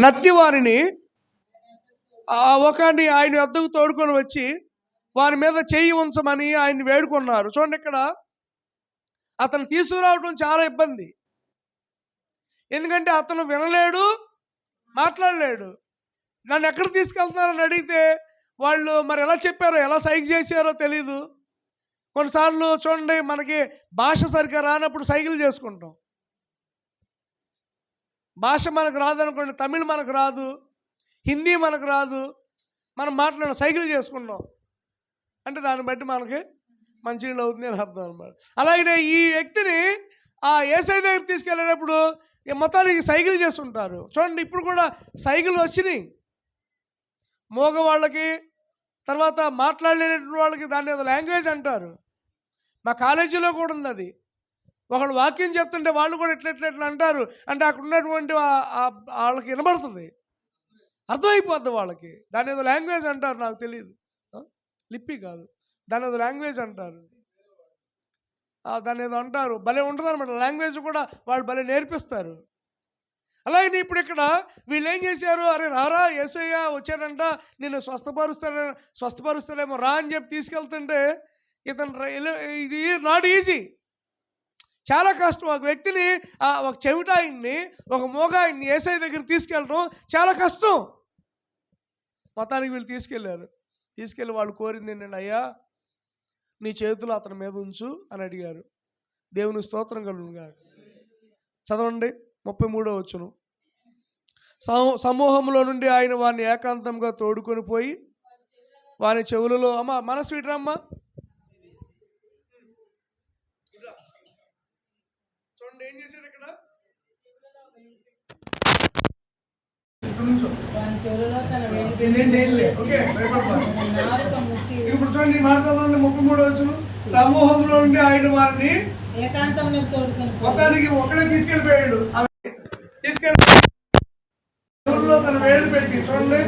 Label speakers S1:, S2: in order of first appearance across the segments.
S1: నత్తి వారిని ఆయన వద్దకు తోడుకొని వచ్చి వారి మీద చేయి ఉంచమని ఆయన వేడుకున్నారు. చూడండి ఇక్కడ అతను తీసుకురావడం చాలా ఇబ్బంది. ఎందుకంటే అతను వినలేడు మాట్లాడలేడు. నన్ను ఎక్కడ తీసుకెళ్తున్నారని అడిగితే వాళ్ళు మరి ఎలా చెప్పారో ఎలా సైగ చేశారో తెలీదు. కొన్నిసార్లు చూడండి మనకి భాష సరిగ్గా రానప్పుడు సైకిల్ చేసుకుంటాం. భాష మనకు రాదనుకోండి తమిళ్ మనకు రాదు హిందీ మనకు రాదు మనం మాట్లాడిన సైకిల్ చేసుకుంటాం అంటే దాన్ని బట్టి మనకి మంచినీళ్ళు అవుతుంది అని అర్థం అనమాట అలాగే ఈ వ్యక్తిని ఆ ఏసై దగ్గర తీసుకెళ్ళేటప్పుడు ఈ మొత్తానికి సైకిల్ చేస్తుంటారు. చూడండి ఇప్పుడు కూడా సైకిల్ వచ్చినాయి. మోగవాళ్ళకి తర్వాత మాట్లాడలేనటువంటి వాళ్ళకి దాన్ని ఏదో లాంగ్వేజ్ అంటారు. మా కాలేజీలో కూడా ఉంది అది ఒకళ్ళు వాక్యం చెప్తుంటే వాళ్ళు కూడా ఇట్లా ఇట్లా ఇట్లా అంటారు. అంటే అక్కడ ఉన్నటువంటి వాళ్ళకి వినబడుతుంది. అర్థమైపోద్ది వాళ్ళకి. దాని ఏదో లాంగ్వేజ్ అంటారు నాకు తెలియదు లిపి లిప్పి కాదు. దాని ఏదో లాంగ్వేజ్ అంటారు. దాని దాన్ని ఏదో అంటారు. భలే ఉంటుంది అనమాట లాంగ్వేజ్ కూడా వాళ్ళు భలే నేర్పిస్తారు. అలాగే ఇప్పుడు ఇక్కడ వీళ్ళు ఏం చేశారు? అరే రారా ఏసయ్య వచ్చాడంట. నేను స్వస్థపరుస్తాడే స్వస్థపరుస్తాడేమో రా అని చెప్పి తీసుకెళ్తుంటే ఇతను ఇది నాట్ ఈజీ చాలా కష్టం. ఒక వ్యక్తిని ఒక చెవిటాయిని ఒక మోగాయిని ఏసఐ దగ్గర తీసుకెళ్ళడం చాలా కష్టం. మతానికి వీళ్ళు తీసుకెళ్ళారు. తీసుకెళ్ళి వాళ్ళు కోరింది ఏంటంటే అయ్యా నీ చేతులు అతని మీద ఉంచు అని అడిగారు. దేవుని స్తోత్రం కలుగుగా చదవండి ముప్పై మూడో వచ్చును సమూ- సమూహంలో నుండి ఆయన వారిని ఏకాంతంగా తోడుకొని పోయి వారి చెవులలో అమ్మ మన స్వీట్ చూడండి ఏం చేశారు ఇక్కడ? ఇప్పుడు చూడండి చదవండి ముప్పై మూడు వచ్చును సమూహంలో నుండి ఆయన వారిని మొత్తానికి ఒక్కడే తీసుకెళ్ళిపోయాడు. తీసుకెళ్ళి తన వేళ్ళు పెట్టి చూడండి.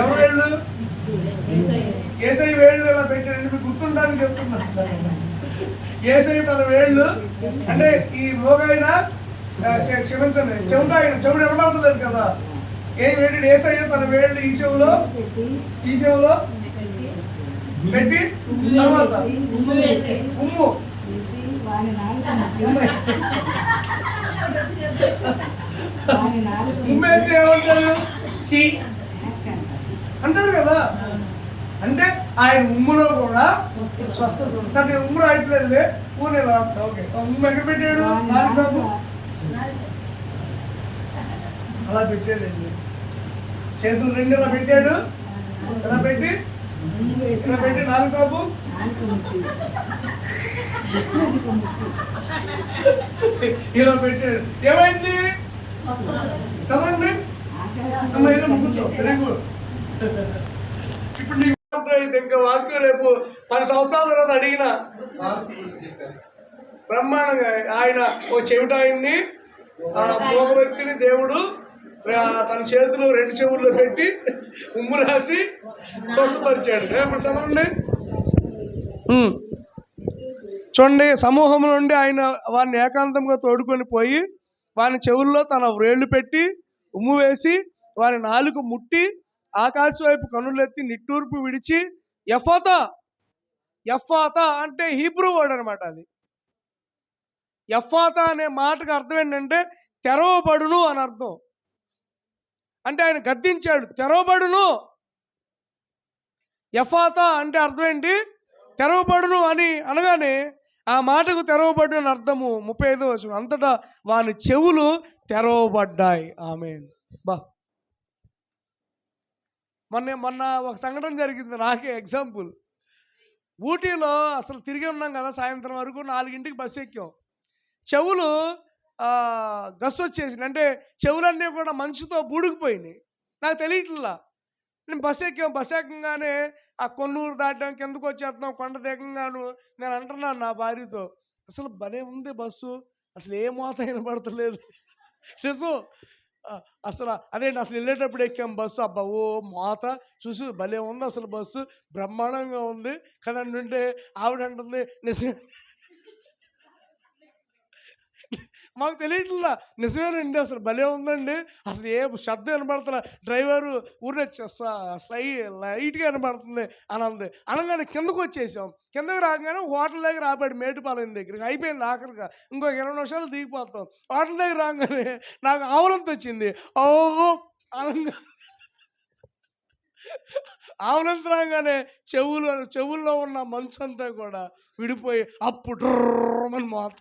S1: ఎవరు వేళ్ళు. ఏసై వేళ్ళు ఇలా పెట్టాడు మీకు గుర్తుంటానికి చెప్తున్నా. ఏసై తన వేళ్ళు అంటే ఈ మోగైన క్షమించండి చెవుట ఆయన చెవుడు వినబడతలేదు కదా? ఏం పెట్టాడు ఏసయ్య తన వేళ్ళు ఈ చెవులో? ఈ చెవులో? పెట్టి తర్వాత?
S2: ఉమ్ము.
S1: ఏమంటారు? అంటారు కదా? అంటే ఆయన ఉమ్ములో కూడా స్వస్థత ఉంది. సార్ నేను ఉమ్ము రాయట్లేదులే ఊనే ఓకే. ఉమ్ము ఎక్కడ పెట్టాడు? నాలుగు
S3: నాలుక
S1: అలా పెట్టాడండి చేతులు రెండు ఇలా పెట్టాడు. ఇలా పెట్టి? ఇలా పెట్టి? నాలుగు
S3: ముట్టి.
S1: ఇలా పెట్టాడు. ఏమైంది? చదవండి. అమ్మ ఇలా కూర్చో వెరీ గుడ్ ఇప్పుడు ఇంకా వాక్యం రేపు పది సంవత్సరాల తర్వాత అడిగిన. బ్రహ్మాండంగా ఆయన ఓ చెవిట ఆయన్ని ఆ మూగ వ్యక్తిని దేవుడు తన చేతులు రెండు చెవుల్లో పెట్టి ఉమ్ము రాసి స్వస్థపరిచాడు. రేపు చదవండి. చూడండి సమూహం నుండి ఆయన వారిని ఏకాంతంగా తోడుకొని పోయి వారి చెవుల్లో తన వ్రేళ్ళు పెట్టి ఉమ్ము వేసి వారి నాలుగు ముట్టి ఆకాశ వైపు కనులెత్తి నిట్టూర్పు విడిచి ఎఫాత ఎఫాత అంటే హీబ్రూ వర్డ్ అనమాట అది. ఎఫాత అనే మాటకు అర్థం ఏంటంటే తెరవబడును అని అర్థం. అంటే ఆయన గద్దించాడు తెరవబడును. ఎఫాత అంటే అర్థం ఏంటి? తెరవబడును అని అనగానే ఆ మాటకు తెరవబడిన అని అర్థము. ముప్పై ఐదో వచ్చిన అంతటా వాని చెవులు తెరవబడ్డాయి. ఆమె బా. మొన్న మొన్న ఒక సంఘటన జరిగింది. నాకే ఎగ్జాంపుల్. ఊటీలో అసలు తిరిగి ఉన్నాం కదా సాయంత్రం వరకు నాలుగింటికి బస్సు ఎక్కాం. చెవులు గస్సు వచ్చేసింది అంటే చెవులన్నీ కూడా మంచుతో బూడుకుపోయినాయి. నాకు తెలియట్లా. నేను బస్సు ఎక్కాం. బస్సు ఎక్కగానే ఆ కొన్నూరు దాటాం కిందకు వచ్చేస్తున్నాం కొండ దిగంగాను నేను అంటున్నాను నా భార్యతో అసలు భలే ఉంది బస్సు. అసలు ఏ మోత వినపడతలేదు. నిజం. అసలు అదే అసలు వెళ్ళేటప్పుడు ఎక్కాం బస్సు? అబ్బా ఓ మాత చూసి భలే ఉంది అసలు బస్సు. బ్రహ్మాండంగా ఉంది. కదా అంటే ఆవిడ అంటుంది నిజంగా మాకు తెలియట్లా. నిజమేనండి. అసలు భలే ఉందండి. అసలు ఏ శబ్దం వినబడుతున్నా. డ్రైవరు ఊరినే స్లై లైట్గా వినబడుతుంది అని అంది అనగానే కిందకు వచ్చేసాం. కిందకు రాగానే హోటల్ దగ్గర ఆపాడు మేటుపాలెం దగ్గరికి. అయిపోయింది ఆఖరిగా. ఇంకో ఇరవై నిమిషాలు దిగిపోతాం. హోటల్ దగ్గర రాగానే నాకు ఆవలంత వచ్చింది. ఓ అనగా ఆవలంత రాగానే చెవులు చెవుల్లో ఉన్న మంచు అంతా కూడా విడిపోయి అప్పుడు డ్రమ్మని మోత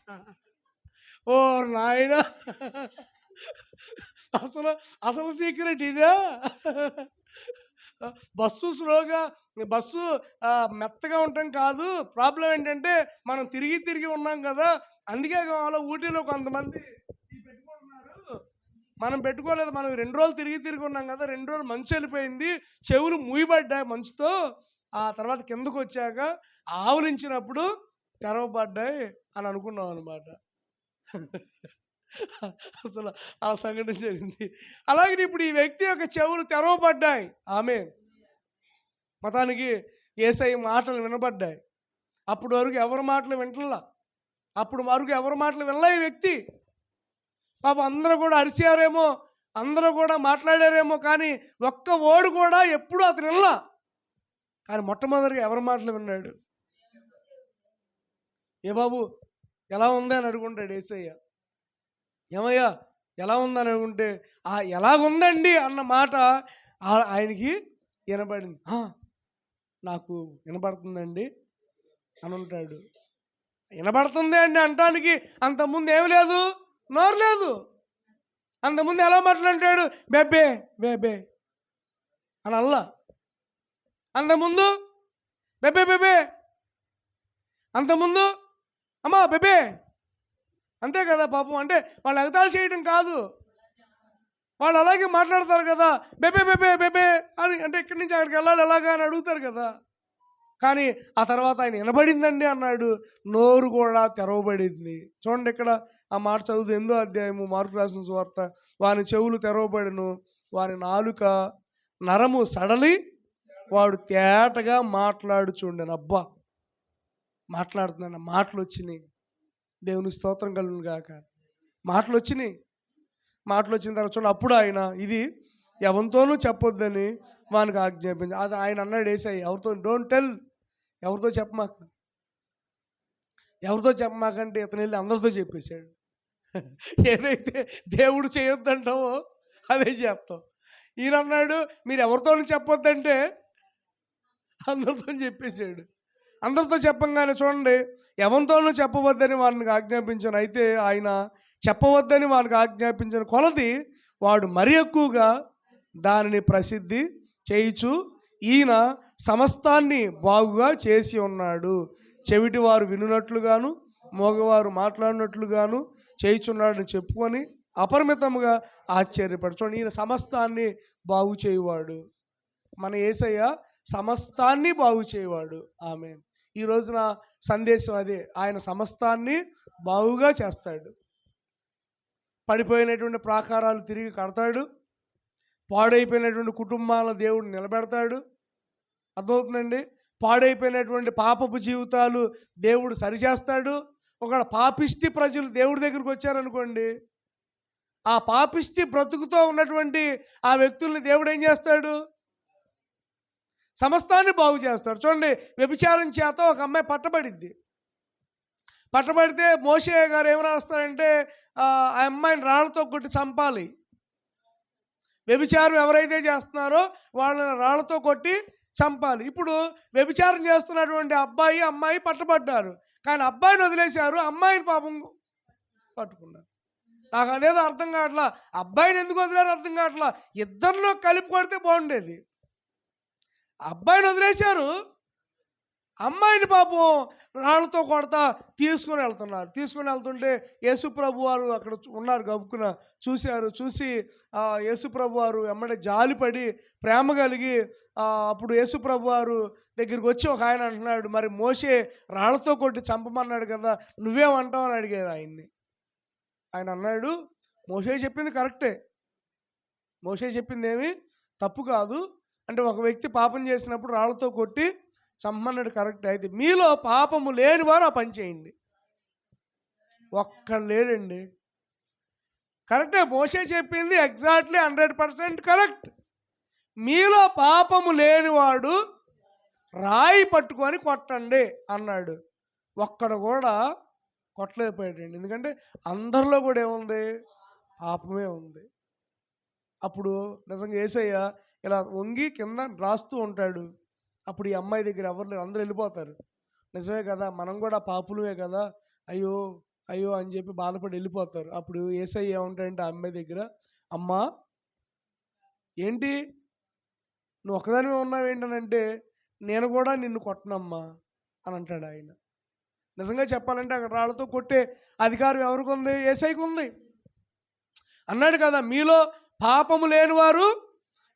S1: ఓ నాయన! అసలు అసలు సీక్రెట్ ఇదే? బస్సు స్లోగా బస్సు మెత్తగా ఉండటం కాదు. ప్రాబ్లం ఏంటంటే మనం తిరిగి తిరిగి ఉన్నాం కదా! అందుకే కావాలో ఊటీలో కొంతమంది పెట్టుకుంటున్నారు. మనం పెట్టుకోలేదు. మనం రెండు రోజులు తిరిగి తిరిగి ఉన్నాం కదా! రెండు రోజులు మంచు వెళ్ళిపోయింది. చెవులు మూయబడ్డాయి మంచుతో. ఆ తర్వాత కిందకు వచ్చాక ఆవులించినప్పుడు తెరవబడ్డాయి అని అనుకున్నాం అనమాట అసలు ఆ సంఘటన జరిగింది. అలాగే ఇప్పుడు ఈ వ్యక్తి యొక్క చెవులు తెరవబడ్డాయి. ఆమె మతానికి ఏసై మాటలు వినబడ్డాయి. అప్పుడు వరకు ఎవరి మాటలు వింటలా? అప్పుడు వరకు ఎవరి మాటలు వినలే ఈ వ్యక్తి? పాప అందరూ కూడా అరిచారేమో అందరూ కూడా మాట్లాడారేమో కానీ ఒక్క ఓడు కూడా ఎప్పుడూ అతను వినలా. కానీ మొట్టమొదటిగా ఎవరి మాటలు విన్నాడు? ఏ బాబు? ఎలా ఉంది అని అడుగుంటాడు ఏసయ్య. ఏమయ్యా ఎలా ఉందని అనుకుంటే ఆ ఎలాగుందండి? అన్న మాట ఆయనకి వినబడింది. నాకు వినబడుతుందండి అని ఉంటాడు వినబడుతుంది అండి అంటానికి అంతకుముందు ఏమి లేదు నోరు లేదు. అంతకుముందు ఎలా మాట్లాడాడు బెబ్బే బేబే అని అల్లా. అంతకుముందు బెబ్బే బెబ్బే అంతకుముందు అమ్మా బెబే! అంతే కదా పాపం. అంటే వాళ్ళు ఎగతాళి చేయడం కాదు. వాళ్ళు అలాగే మాట్లాడతారు కదా. బెబే బెబే బెబే అని అంటే ఇక్కడి నుంచి అక్కడికి వెళ్ళాలి ఎలాగా అని అడుగుతారు కదా. కానీ ఆ తర్వాత ఆయన వినబడిందండి అన్నాడు. నోరు కూడా తెరవబడింది. చూడండి ఇక్కడ ఆ మాట చదువుతూ ఎందో అధ్యాయము మార్పు రాసిన సువార్త. వాని చెవులు తెరవబడిను వాని నాలుక నరము సడలి వాడు తేటగా మాట్లాడుచుండెను. అబ్బా! మాట్లాడుతున్నాను. మాటలు వచ్చినాయి దేవుని స్తోత్రం కలుగును గాక. మాటలు వచ్చినాయి మాటలు వచ్చిన తర్వాత చూడండి అప్పుడు ఆయన ఇది ఎవరితోనూ చెప్పొద్దని వానికి ఆజ్ఞాపించి అది ఆయన అన్నాడు వేసాయి ఎవరితో డోంట్ టెల్ ఎవరితో చెప్పమాక? ఎవరితో చెప్పమాకంటే ఇతను వెళ్ళి అందరితో చెప్పేశాడు. ఏదైతే దేవుడు చేయొద్దంటావో అదే చేస్తాం. ఈయన అన్నాడు మీరు ఎవరితోనూ చెప్పొద్దంటే అందరితో చెప్పేశాడు. అందరితో చెప్పంగానే చూడండి ఎవరితోనూ చెప్పవద్దని వారిని ఆజ్ఞాపించాను. అయితే ఆయన చెప్పవద్దని వారికి ఆజ్ఞాపించిన కొలది వాడు మరి ఎక్కువగా దానిని ప్రసిద్ధి చేయుచు ఈయన సమస్తాన్ని బాగుగా చేసి ఉన్నాడు. చెవిటివారు వినున్నట్లుగాను మగవారు మాట్లాడినట్లుగాను చేయుచున్నాడని చెప్పుకొని అపరిమితంగా ఆశ్చర్యపడుచుకోండి ఈయన సమస్తాన్ని బాగు చేయువాడు. మన ఏసయ్య సమస్తాన్ని బాగు చేయవాడు. ఆమె ఈ రోజున సందేశం అదే. ఆయన సమస్తాన్ని బాగుగా చేస్తాడు. పడిపోయినటువంటి ప్రాకారాలు తిరిగి కడతాడు. పాడైపోయినటువంటి కుటుంబాల దేవుడు నిలబెడతాడు. అర్థమవుతుందండి? పాడైపోయినటువంటి పాపపు జీవితాలు దేవుడు సరిచేస్తాడు. ఒకవేళ పాపిష్టి ప్రజలు దేవుడి దగ్గరికి వచ్చారనుకోండి ఆ పాపిష్టి బ్రతుకుతో ఉన్నటువంటి ఆ వ్యక్తుల్ని దేవుడు ఏం చేస్తాడు? సమస్తాన్ని బాగు చేస్తాడు. చూడండి వ్యభిచారం చేత ఒక అమ్మాయి పట్టబడిద్ది. పట్టబడితే మోషే గారు ఏం రాస్తారంటే ఆ ఆ అమ్మాయిని రాళ్ళతో కొట్టి చంపాలి. వ్యభిచారం ఎవరైతే చేస్తున్నారో వాళ్ళని రాళ్ళతో కొట్టి చంపాలి. ఇప్పుడు వ్యభిచారం చేస్తున్నటువంటి అబ్బాయి అమ్మాయి పట్టబడ్డారు. కానీ అబ్బాయిని వదిలేశారు. అమ్మాయిని పాపం పట్టుకున్నారు. నాకు అదేదో అర్థం కావట్లా. అబ్బాయిని ఎందుకు వదిలేరు అర్థం కావట్లా. ఇద్దరిలో కలిపి కొడితే బాగుండేది. అబ్బాయిని వదిలేశారు. అమ్మాయిని పాపం రాళ్ళతో కొడతా తీసుకుని వెళ్తున్నారు. తీసుకుని వెళ్తుంటే యేసుప్రభు వారు అక్కడ ఉన్నారు గబుకున చూశారు. చూసి యేసుప్రభు వారు ఎమ్మడే జాలిపడి ప్రేమ కలిగి అప్పుడు యేసుప్రభు వారు దగ్గరికి వచ్చి ఒక ఆయన అంటున్నాడు మరి మోసే రాళ్ళతో కొట్టి చంపమన్నాడు కదా నువ్వేమంటావు? అని అడిగారు ఆయన్ని. ఆయన అన్నాడు మోసే చెప్పింది కరెక్టే. మోసే చెప్పింది ఏమి తప్పు కాదు. అంటే ఒక వ్యక్తి పాపం చేసినప్పుడు రాళ్ళతో కొట్టి చమ్మన్నాడు కరెక్ట్ అయితే మీలో పాపము లేని వారు ఆ పని చేయండి. ఒక్కడు లేడండి. కరెక్టే మోసే చెప్పింది ఎగ్జాక్ట్లీ హండ్రెడ్ పర్సెంట్ కరెక్ట్. మీలో పాపము లేనివాడు రాయి పట్టుకొని కొట్టండి అన్నాడు. ఒక్కడ కూడా కొట్టలేకపోయాడండి. ఎందుకంటే అందరిలో కూడా ఏముంది? పాపమే ఉంది. అప్పుడు నిజంగా ఏసయ్య ఇలా వంగి కింద రాస్తూ ఉంటాడు. అప్పుడు ఈ అమ్మాయి దగ్గర ఎవరు లేరు. అందరూ వెళ్ళిపోతారు. నిజమే కదా మనం కూడా పాపులమే కదా. అయ్యో అయ్యో అని చెప్పి బాధపడి వెళ్ళిపోతారు. అప్పుడు ఏసఐ ఏముంటాయంటే ఆ అమ్మాయి దగ్గర అమ్మా ఏంటి? నువ్వు ఒక్కదానివే ఉన్నావు ఏంటనంటే నేను కూడా నిన్ను కొట్టనమ్మా అని అంటాడు ఆయన. నిజంగా చెప్పాలంటే అక్కడ రాళ్ళతో కొట్టే అధికారం ఎవరికి ఉంది? ఏసైకి ఉంది. అన్నాడు కదా మీలో పాపము లేనివారు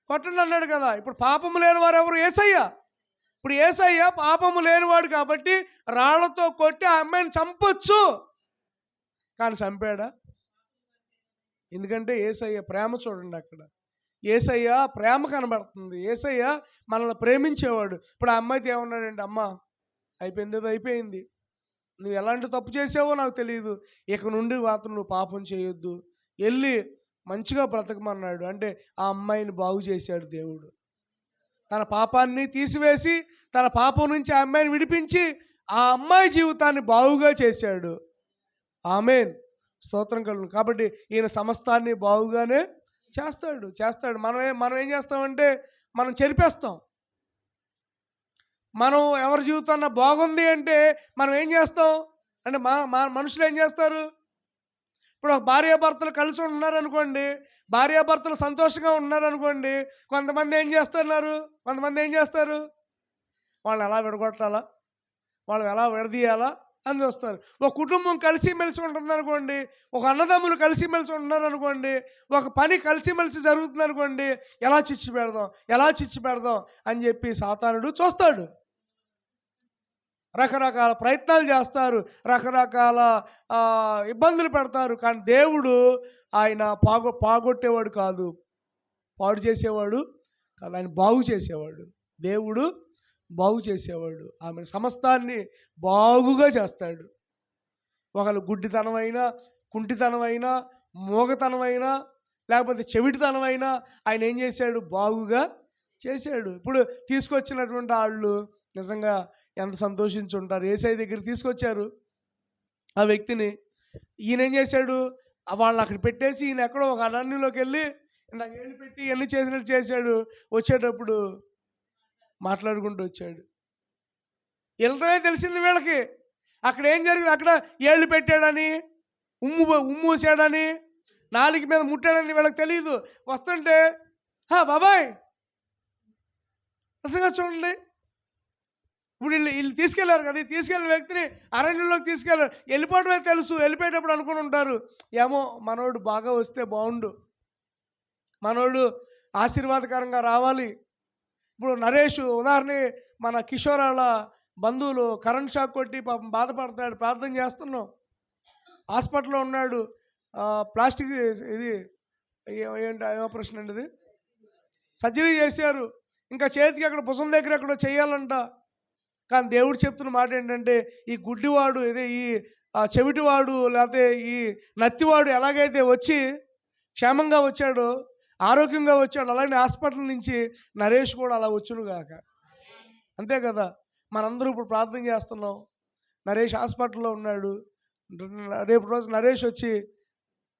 S1: కొట్టండి అన్నాడు కదా. ఇప్పుడు పాపము లేనివారు ఎవరు? ఏసయ్య. ఇప్పుడు ఏసయ్య పాపము లేనివాడు కాబట్టి రాళ్ళతో కొట్టి ఆ అమ్మాయిని చంపొచ్చు. కానీ చంపాడా? ఎందుకంటే ఏసయ్య ప్రేమ చూడండి అక్కడ. ఏసయ్య ప్రేమ కనబడుతుంది. ఏసయ్య మనల్ని ప్రేమించేవాడు. ఇప్పుడు ఆ అమ్మాయితో ఏమన్నాడండి? అమ్మ అయిపోయింది ఏదో అయిపోయింది. నువ్వు ఎలాంటి తప్పు చేసావో నాకు తెలియదు ఇక నుండి మాత్రం నువ్వు పాపం చేయొద్దు. వెళ్ళి మంచిగా బ్రతకమన్నాడు. అంటే ఆ అమ్మాయిని బాగు చేశాడు దేవుడు. తన పాపాన్ని తీసివేసి తన పాపం నుంచి ఆ అమ్మాయిని విడిపించి ఆ అమ్మాయి జీవితాన్ని బాగుగా చేశాడు. ఆమెన్. స్తోత్రం కలుగు కాబట్టి ఈయన సమస్తాన్ని బాగుగానే చేస్తాడు. చేస్తాడు. మనం మనం ఏం చేస్తామంటే మనం చెరిపేస్తాం. మనం ఎవరి జీవితాన్న బాగుంది అంటే మనం ఏం చేస్తాం? అంటే మా మా మనుషులు ఏం చేస్తారు? ఇప్పుడు భార్యాభర్తలు కలిసి ఉన్నారనుకోండి భార్యాభర్తలు సంతోషంగా ఉన్నారనుకోండి కొంతమంది ఏం చేస్తున్నారు? కొంతమంది ఏం చేస్తారు? వాళ్ళని ఎలా విడగొట్టాలా? వాళ్ళు ఎలా విడదీయాలా? అని చూస్తారు. ఒక కుటుంబం కలిసిమెలిసి ఉంటుంది అనుకోండి ఒక అన్నదమ్ములు కలిసిమెలిసి ఉంటున్నారు అనుకోండి ఒక పని కలిసిమెలిసి జరుగుతుంది అనుకోండి ఎలా చిచ్చు పెడదాం? ఎలా చిచ్చు పెడదాం? అని చెప్పి సాతానుడు చూస్తాడు. రకరకాల ప్రయత్నాలు చేస్తారు రకరకాల ఇబ్బందులు పెడతారు. కానీ దేవుడు ఆయన పాగొ పాగొట్టేవాడు కాదు. పాడు చేసేవాడు కాదు. ఆయన బాగు చేసేవాడు. దేవుడు బాగు చేసేవాడు. ఆమె సమస్తాన్ని బాగుగా చేస్తాడు. ఒకళ్ళు గుడ్డితనమైనా కుంటితనమైనా మూగతనమైనా లేకపోతే చెవిటితనమైనా ఆయన ఏం చేశాడు? బాగుగా చేశాడు. ఇప్పుడు తీసుకొచ్చినటువంటి వాళ్ళు నిజంగా ఎంత సంతోషించి ఉంటారు ఏసై దగ్గర తీసుకొచ్చారు ఆ వ్యక్తిని. ఈయన ఏం చేశాడు వాళ్ళు అక్కడ పెట్టేసి ఈయన ఎక్కడో ఒక అరణ్యంలోకి వెళ్ళి ఇందాక ఏళ్ళు పెట్టి ఎన్ని చేసినట్టు చేశాడు? వచ్చేటప్పుడు మాట్లాడుకుంటూ వచ్చాడు. వెళ్ళడమే తెలిసింది వీళ్ళకి. అక్కడ ఏం జరిగింది? అక్కడ ఏళ్ళు పెట్టాడని ఉమ్ము ఉమ్మూసాడని నాలుగు మీద ముట్టాడని వీళ్ళకి తెలియదు వస్తుంటే హా బాబాయ్! చూడండి. ఇప్పుడు వీళ్ళు వీళ్ళు తీసుకెళ్ళారు కదా తీసుకెళ్ళిన వ్యక్తిని అరణ్యంలోకి తీసుకెళ్ళారు వెళ్ళిపోవడమే తెలుసు వెళ్ళిపోయేటప్పుడు అనుకుని ఉంటారు. ఏమో మనోడు బాగా వస్తే బాగుండు మనోడు ఆశీర్వాదకరంగా రావాలి. ఇప్పుడు నరేష్ ఉదాహరణ మన కిషోర్ వాళ్ళ బంధువులు కరెంట్ షాక్ కొట్టి పాపం బాధపడుతున్నాడు ప్రార్థన చేస్తున్నాం. హాస్పిటల్లో ఉన్నాడు. ప్లాస్టిక్ ఇది ఏంటి ఏం ఆపరేషన్ అండి ఇది? సర్జరీ చేశారు. ఇంకా చేతికి అక్కడ భుజం దగ్గర ఎక్కడో చేయాలంట. కానీ దేవుడు చెప్తున్న మాట ఏంటంటే ఈ గుడ్డివాడు ఇదే ఈ చెవిటివాడు లేకపోతే ఈ నత్తివాడు ఎలాగైతే వచ్చి క్షేమంగా వచ్చాడో ఆరోగ్యంగా వచ్చాడు అలాగే హాస్పిటల్ నుంచి నరేష్ కూడా అలా వచ్చును గాక. అంతే కదా? మనందరూ ఇప్పుడు ప్రార్థన చేస్తున్నాం. నరేష్ హాస్పిటల్లో ఉన్నాడు. రేపు రోజు నరేష్ వచ్చి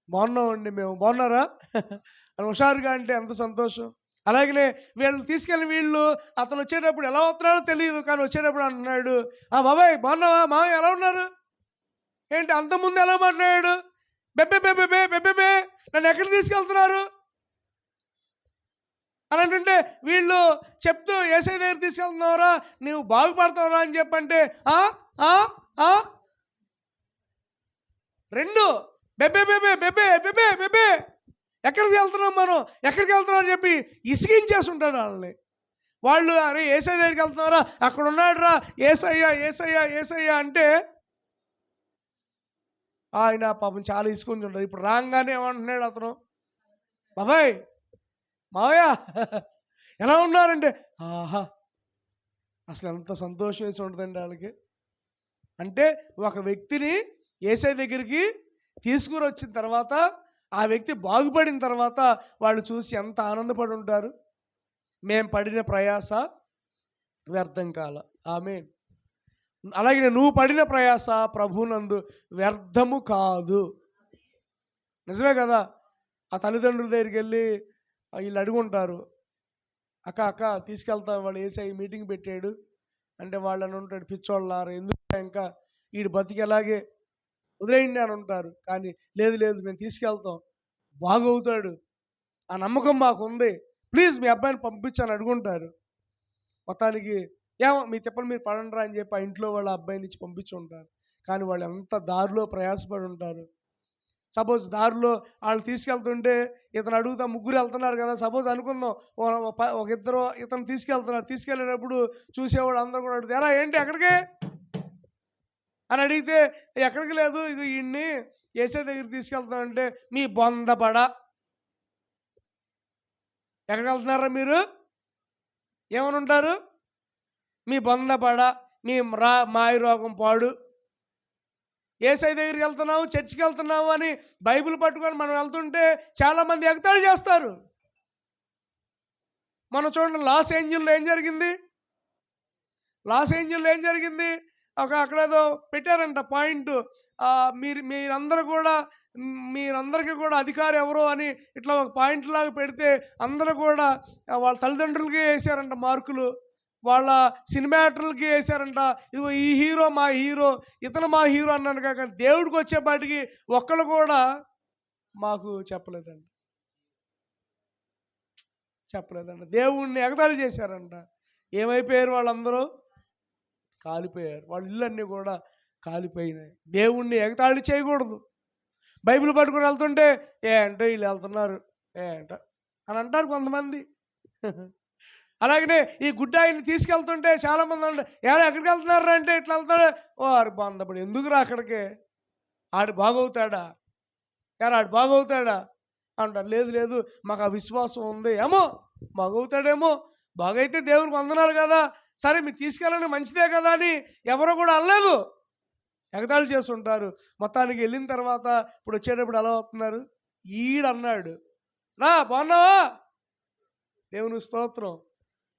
S1: బాగున్నామండి మేము. బాగున్నారా? అని హుషారుగా అంటే ఎంత సంతోషం. అలాగనే వీళ్ళు తీసుకెళ్ళి వీళ్ళు అతను వచ్చేటప్పుడు ఎలా వస్తున్నాడో తెలియదు కానీ వచ్చేటప్పుడు అంటున్నాడు ఆ బాబాయ్ బాగున్నావా మామయ్య ఎలా ఉన్నారు ఏంటి అంతకుముందు ఎలా మాట్లాడాడు బెబ్బే బెబ్బే బే బెబ్బే బే నన్ను ఎక్కడ తీసుకెళ్తున్నారు అని అంటుంటే వీళ్ళు చెప్తూ ఏసై దగ్గర తీసుకెళ్తున్నావురా నువ్వు బాగుపడతావురా అని చెప్పంటే ఆ ఆ ఆ రెండు బెబ్బే బెబ్బే బెబ్బే బెబ్బే బెబ్బే ఎక్కడికి వెళ్తున్నాం మనం? ఎక్కడికి వెళ్తున్నాం అని చెప్పి ఇసిగించేసి ఉంటాడు వాళ్ళని. వాళ్ళు అరే ఏసఐ దగ్గరికి వెళ్తున్నారా? అక్కడ ఉన్నాడు రా ఏసయ్యా ఏసయ్యా ఏసయ్యా అంటే ఆయన పాపం చాలా ఇసుకొని ఉంటాడు. ఇప్పుడు రాగానే ఏమంటున్నాడు అతను? బాబాయ్ మావయ్య ఎలా ఉన్నారంటే ఆహా అసలు ఎంత సంతోషం వేసి ఉంటుందండి వాళ్ళకి. అంటే ఒక వ్యక్తిని ఏసఐ దగ్గరికి తీసుకుని వచ్చిన తర్వాత ఆ వ్యక్తి బాగుపడిన తర్వాత వాళ్ళు చూసి ఎంత ఆనందపడి ఉంటారు? మేము పడిన ప్రయాస వ్యర్థం కాల. ఆమె అలాగే నువ్వు పడిన ప్రయాస ప్రభునందు వ్యర్థము కాదు. నిజమే కదా? ఆ తల్లిదండ్రుల దగ్గరికి వెళ్ళి వీళ్ళు అడుగుంటారు అక్క అక్క తీసుకెళ్తాం వాళ్ళు ఏసఐ మీటింగ్ పెట్టాడు. అంటే వాళ్ళని ఉంటాడు పిచ్చోళ్ళారు ఎందుకు ఇంకా వీడు బతికేలాగే వదిలేయండి అని ఉంటారు కానీ లేదు లేదు మేము తీసుకెళ్తాం. బాగవుతాడు. ఆ నమ్మకం మాకు ఉంది ప్లీజ్ మీ అబ్బాయిని పంపించని అడుగుంటారు. మొత్తానికి ఏమో మీ తిప్పలు మీరు పడండిరా అని చెప్పి ఆ ఇంట్లో వాళ్ళ అబ్బాయిని ఇచ్చి పంపించి ఉంటారు కానీ వాళ్ళు ఎంత దారిలో ప్రయాసపడి ఉంటారు. సపోజ్ దారిలో వాళ్ళు తీసుకెళ్తుంటే ఇతను అడుగుతా ముగ్గురు వెళ్తున్నారు కదా సపోజ్ అనుకుందాం ఒక ఇద్దరు ఇతను తీసుకెళ్తున్నారు. తీసుకెళ్ళేటప్పుడు చూసేవాడు అందరూ కూడా అడుగుతారు ఏంటి అక్కడికే? అని అడిగితే ఎక్కడికి లేదు ఇది ఈయన్ని ఏసే దగ్గర తీసుకెళ్తాం అంటే మీ బొందపడ ఎక్కడికి వెళ్తున్నారా మీరు? ఏమని ఉంటారు మీ బొందపడ మీ రా మాయ రోగం పాడు. ఏసై దగ్గరికి వెళ్తున్నావు చర్చికి వెళ్తున్నావు అని బైబిల్ పట్టుకొని మనం వెళ్తుంటే చాలామంది ఎగతాళి చేస్తారు. మనం చూడండి లాస్ ఏంజిల్లో ఏం జరిగింది? లాస్ ఏంజిల్లో ఏం జరిగింది? ఒక అక్కడేదో పెట్టారంట పాయింట్. మీరు మీరందరూ కూడా మీరందరికీ కూడా అధికారి ఎవరు అని ఇట్లా ఒక పాయింట్ లాగా పెడితే అందరూ కూడా వాళ్ళ తల్లిదండ్రులకి వేసారంట మార్కులు. వాళ్ళ సినిమాటర్లకి వేసారంట. ఇదిగో ఈ హీరో మా హీరో ఇతను మా హీరో అన్నాను కాక దేవుడికి వచ్చేపాటికి ఒక్కరు కూడా మాకు చెప్పలేదండి చెప్పలేదండి దేవుణ్ణి ఎగతాళి చేశారంట. ఏమైపోయారు వాళ్ళందరూ? కాలిపోయారు. వాళ్ళ ఇళ్ళన్నీ కూడా కాలిపోయినాయి. దేవుణ్ణి ఎగతాళి చేయకూడదు. బైబిల్ పట్టుకొని వెళ్తుంటే ఏ అంటే వీళ్ళు వెళ్తున్నారు. ఏ అంట అని అంటారు కొంతమంది. అలాగనే ఈ గుడ్డ ఆయన్ని తీసుకెళ్తుంటే చాలామంది అంటారు ఎవరు ఎక్కడికి వెళ్తున్నారు అంటే ఇట్లా వెళ్తాడు ఓ బాగుందప్పుడు ఎందుకు ఎందుకురా అక్కడికి? ఆడు బాగవుతాడా? ఎవరు ఆడు బాగవుతాడా? అంటారు. లేదు లేదు మాకు ఆ విశ్వాసం ఉంది. ఏమో బాగవుతాడేమో బాగైతే దేవుడికి వందనాలు కదా. సరే మీరు తీసుకెళ్ళండి మంచిదే కదా అని ఎవరు కూడా అనలేదు. ఎగతాళి చేస్తుంటారు. మొత్తానికి వెళ్ళిన తర్వాత ఇప్పుడు వచ్చేటప్పుడు ఎలా అవుతున్నారు ఈడన్నాడు. రా బాగున్నావా? దేవుని స్తోత్రం.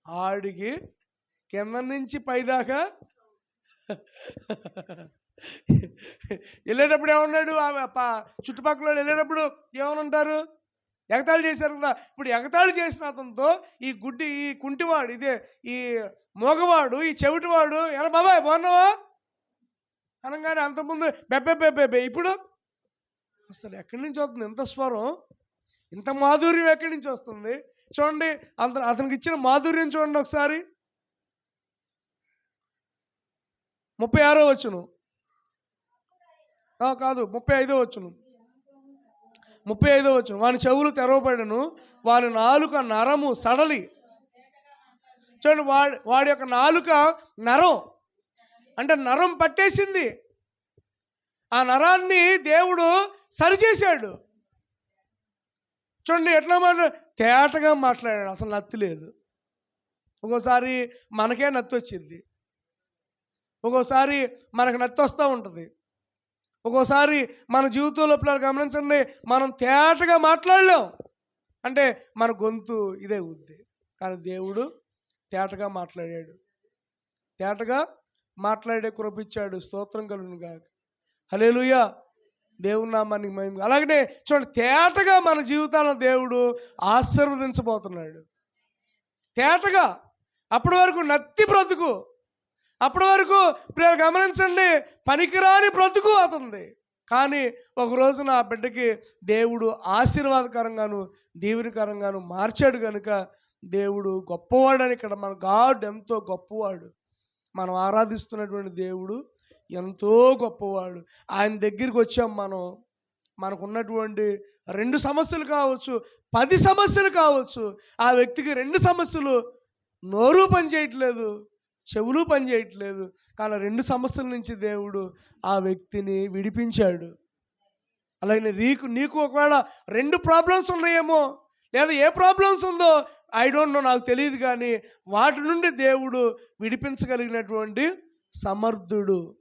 S1: ఆడికి కింద నుంచి పైదాకా వెళ్ళేటప్పుడు ఏమన్నాడు? చుట్టుపక్కల వాళ్ళు వెళ్ళేటప్పుడు ఏమనుంటారు ఎగతాళి చేశారు కదా. ఇప్పుడు ఎగతాళి చేసిన అతనితో ఈ గుడ్డి ఈ కుంటివాడు ఇదే ఈ మోగవాడు ఈ చెవిటివాడు ఎలా బాబాయ్ బాగున్నావా? అనగానే అంతకుముందు బెబ్బే బెబ్బే ఇప్పుడు? అసలు ఎక్కడి నుంచి వస్తుంది ఇంత స్వరం? ఇంత మాధుర్యం ఎక్కడి నుంచి వస్తుంది? చూడండి అంత అతనికి ఇచ్చిన మాధుర్యం చూడండి ఒకసారి. ముప్పై ఆరో వచ్చును కాదు ముప్పై ఐదో వచ్చును ముప్పై ఐదో వచ్చిన వాని చెవులు తెరవబడను వాని నాలుక నరము సడలి. చూడండి వాడి వాడి యొక్క నాలుక నరం. అంటే నరం పట్టేసింది. ఆ నరాన్ని దేవుడు సరిచేశాడు. చూడండి ఎట్లా మాట్లాడు తేటగా మాట్లాడాడు. అసలు నత్తి లేదు. ఒక్కోసారి మనకే నత్తి వచ్చింది ఒక్కోసారి మనకు నత్తి వస్తూ ఉంటుంది. ఒక్కోసారి మన జీవితంలో పిల్లలు గమనించండి మనం తేటగా మాట్లాడలేం. అంటే మన గొంతు ఇదే ఉంది. కానీ దేవుడు తేటగా మాట్లాడాడు. తేటగా మాట్లాడే కృపించాడు స్తోత్రం కలుగును గాక దేవుడు దేవుని నామానికి మేము అలాగనే చూడండి తేటగా మన జీవితాలను దేవుడు ఆశీర్వదించబోతున్నాడు. తేటగా అప్పటి వరకు నత్తి బ్రతుకు అప్పటి వరకు ఇప్పుడు గమనించండి పనికిరాని బ్రతుకు అవుతుంది కానీ ఒక రోజున ఆ బిడ్డకి దేవుడు ఆశీర్వాదకరంగాను దీవెనకరంగాను మార్చాడు కనుక దేవుడు గొప్పవాడని ఇక్కడ మన గాడ్ ఎంతో గొప్పవాడు. మనం ఆరాధిస్తున్నటువంటి దేవుడు ఎంతో గొప్పవాడు. ఆయన దగ్గరికి వచ్చాం మనం. మనకున్నటువంటి రెండు సమస్యలు కావచ్చు పది సమస్యలు కావచ్చు ఆ వ్యక్తికి రెండు సమస్యలు నోరు పని చేయట్లేదు. చెవులు పనిచేయట్లేదు కానీ రెండు సమస్యల నుంచి దేవుడు ఆ వ్యక్తిని విడిపించాడు. అలాగే నీకు నీకు ఒకవేళ రెండు ప్రాబ్లమ్స్ ఉన్నాయేమో లేదా ఏ ప్రాబ్లమ్స్ ఉందో ఐ డోంట్ నో నాకు తెలియదు కానీ వాటి నుండి దేవుడు విడిపించగలిగినటువంటి సమర్థుడు.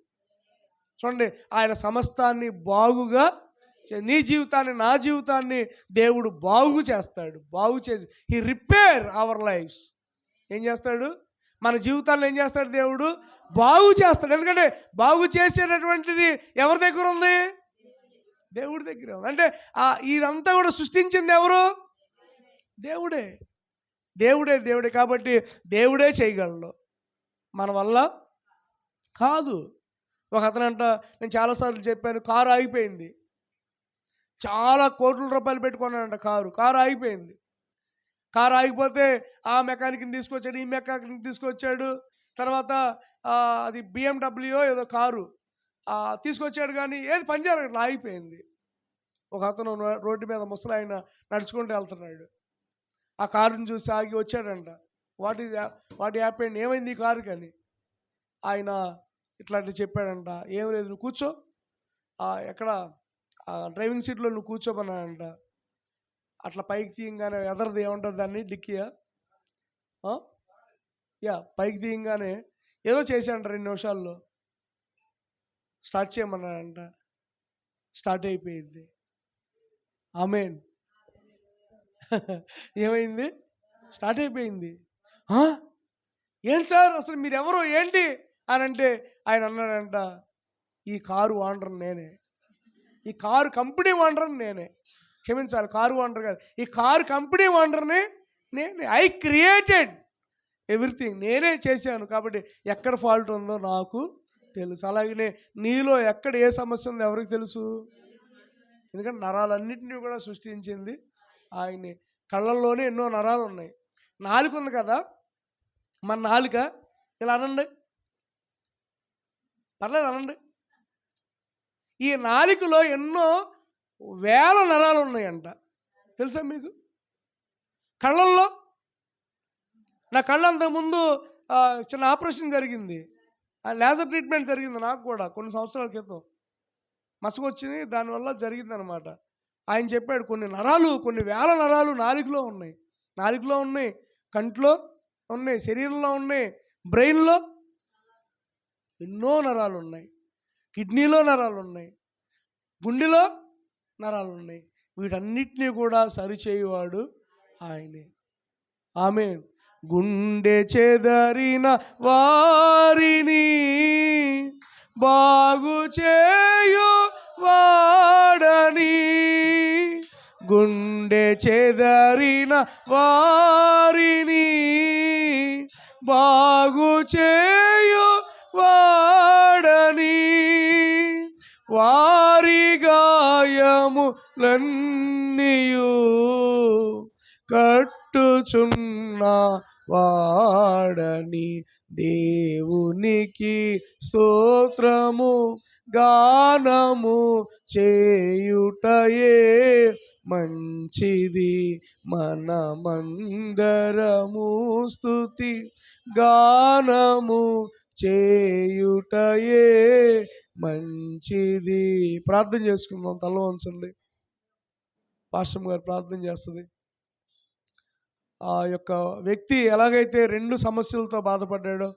S1: చూడండి ఆయన సమస్తాన్ని బాగుగా చే- నీ జీవితాన్ని నా జీవితాన్ని దేవుడు బాగు చేస్తాడు. బాగు చేసి ఈ రిపేర్ అవర్ లైఫ్స్ ఏం చేస్తాడు? మన జీవితాల్లో ఏం చేస్తాడు దేవుడు? బాగు చేస్తాడు. ఎందుకంటే బాగు చేసేటటువంటిది ఎవరి దగ్గర ఉంది? దేవుడి దగ్గర ఉంది. అంటే ఆ ఇదంతా కూడా సృష్టించింది ఎవరు? దేవుడే. దేవుడే దేవుడే కాబట్టి దేవుడే చేయగలడు. మన వల్ల కాదు. ఒక అతనంట నేను చాలాసార్లు చెప్పాను కారు ఆగిపోయింది. చాలా కోట్ల రూపాయలు పెట్టుకున్నానంట కారు. కారు ఆగిపోయింది. కారు ఆగిపోతే ఆ మెకానిక్ని తీసుకొచ్చాడు ఈ మెకానిక్ తీసుకొచ్చాడు. తర్వాత అది బిఎండబ్ల్యూ ఏదో కారు తీసుకొచ్చాడు కానీ ఏది పనిచేయడం ఆగిపోయింది. ఒక అతను రోడ్డు మీద ముసలాయన నడుచుకుంటూ వెళ్తున్నాడు. ఆ కారుని చూసి ఆగి వచ్చాడంట. వాటి వాటి యాప్ హ్యాపెండ్? ఏమైంది ఈ కారు కానీ ఆయన ఇట్లాంటి చెప్పాడంట. ఏం లేదు నువ్వు కూర్చో. ఎక్కడ డ్రైవింగ్ సీట్లో నువ్వు కూర్చోమన్నాడంట. అట్లా పైకి తీయంగానే ఎదరది ఏముంటుంది దాన్ని? డిక్కీయా? యా పైకి తీయంగానే ఏదో చేశాడంట రెండు నిమిషాల్లో. స్టార్ట్ చేయమన్నాడంట. స్టార్ట్ అయిపోయింది. ఆమెన్. ఏమైంది? స్టార్ట్ అయిపోయింది. ఏంటి సార్? అసలు మీరు ఎవరు ఏంటి? అని అంటే ఆయన అన్నాడంట ఈ కారు ఓనర్ నేనే. ఈ కారు కంపెనీ ఓనర్ నేనే. క్షమించాలి. కారు ఓనర్ కాదు. ఈ కారు కంపెనీ ఓనర్ని నేను ఐ క్రియేటెడ్ ఎవ్రీథింగ్. నేనే చేశాను కాబట్టి ఎక్కడ ఫాల్ట్ ఉందో నాకు తెలుసు. అలాగనే నీలో ఎక్కడ ఏ సమస్య ఉందో ఎవరికి తెలుసు? ఎందుకంటే నరాలన్నింటినీ కూడా సృష్టించింది ఆయనే. కళ్ళల్లోనే ఎన్నో నరాలు ఉన్నాయి. నాలుక ఉంది కదా? మన నాలుక. ఇలా అనండి. పర్లేదు అనండి. ఈ నాలుకలో ఎన్నో వేల నరాలు ఉన్నాయంట. తెలుసా మీకు? కళ్ళల్లో? నా కళ్ళ అంతకుముందు చిన్న ఆపరేషన్ జరిగింది. ఆ లేజర్ ట్రీట్మెంట్ జరిగింది నాకు కూడా కొన్ని సంవత్సరాల క్రితం. మసగొచ్చింది దానివల్ల దానివల్ల జరిగిందనమాట. ఆయన చెప్పాడు కొన్ని నరాలు కొన్ని వేల నరాలు నాలుగులో ఉన్నాయి. నాలుగులో ఉన్నాయి. కంట్లో ఉన్నాయి శరీరంలో ఉన్నాయి బ్రెయిన్లో ఎన్నో నరాలు ఉన్నాయి. కిడ్నీలో నరాలు ఉన్నాయి. గుండెలో నరాలు ఉన్నాయి వీటన్నిటినీ కూడా సరిచేయువాడు ఆయనే. ఆమె గుండె చెదరిన వారిని బాగు చేయు వాడని. గుండె చెదరిన వారిని బాగు చేయు వాడని. వారి గాయములన్నీయు కట్టుచున్న వాడని దేవునికి స్తోత్రము గానము చేయుటయే మంచిది. మనమందరము స్తుతి గానము చేయుటయే మంచిది. ప్రార్థన చేసుకుందాం తల వంచండి పాస్టమ్ గారు ప్రార్థన చేస్తుంది. ఆ యొక్క వ్యక్తి ఎలాగైతే రెండు సమస్యలతో బాధపడ్డాడో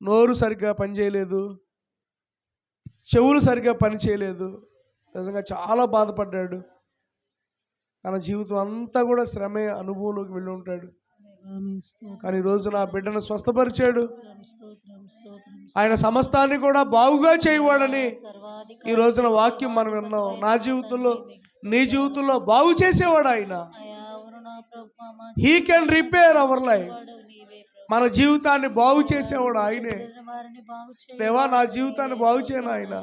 S1: నోరు సరిగ్గా పనిచేయలేదు చెవులు సరిగ్గా పని చేయలేదు నిజంగా చాలా బాధపడ్డాడు. తన జీవితం అంతా కూడా శ్రమే అనుభవంలోకి వెళ్ళి ఉంటాడు. కానీ ఈ రోజు నా బిడ్డను స్వస్థపరిచాడు. ఆయన సమస్తాన్ని కూడా బాగుగా చేయవాడని ఈ రోజున వాక్యం మనం విన్నాం. నా జీవితంలో నీ జీవితంలో బాగు చేసేవాడు ఆయన. He can repair our life మన జీవితాన్ని బాగు చేసేవాడు ఆయనే. దేవా నా జీవితాన్ని బాగు చేయను ఆయన.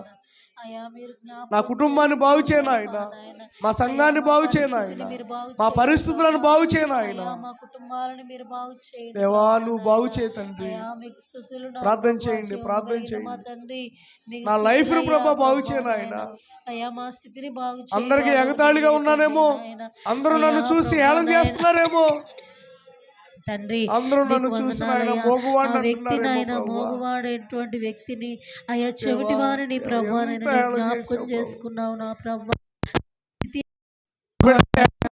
S1: నా కుటుంబాన్ని బాగు చేయను ఆయన మా సంఘాన్ని బాగు చేయను ఆయన మా పరిస్థితులను బాగు ఆయన దేవా నువ్వు బాగు చేయి తండ్రి. ప్రార్థన చేయండి, ప్రార్థన చేయండి. నా
S4: అయ్యా,
S1: ప్రభా బాగు
S4: ప్రభు,
S1: చేయను ఆయన.
S4: అయ్యా మా స్థితిని బాగు చేయి
S1: అందరికీ ఎగతాళిగా ఉన్నానేమో. అందరూ నన్ను చూసి హేళన. చేస్తున్నారేమో.
S4: తండ్రి
S1: అందరూ నన్ను
S4: నీకు
S1: చూసి ఆయన
S4: వందనాలయ్యా.
S1: మోగువాడిని
S4: ఆ వ్యక్తిని ఆయన
S1: అంటున్నారేమో ప్రభువా.
S4: మోగువాడేటువంటి వ్యక్తిని అయ్యా చెవిటి వారిని ప్రభు జ్ఞాపకం. చేసుకున్నావు నా ప్రభు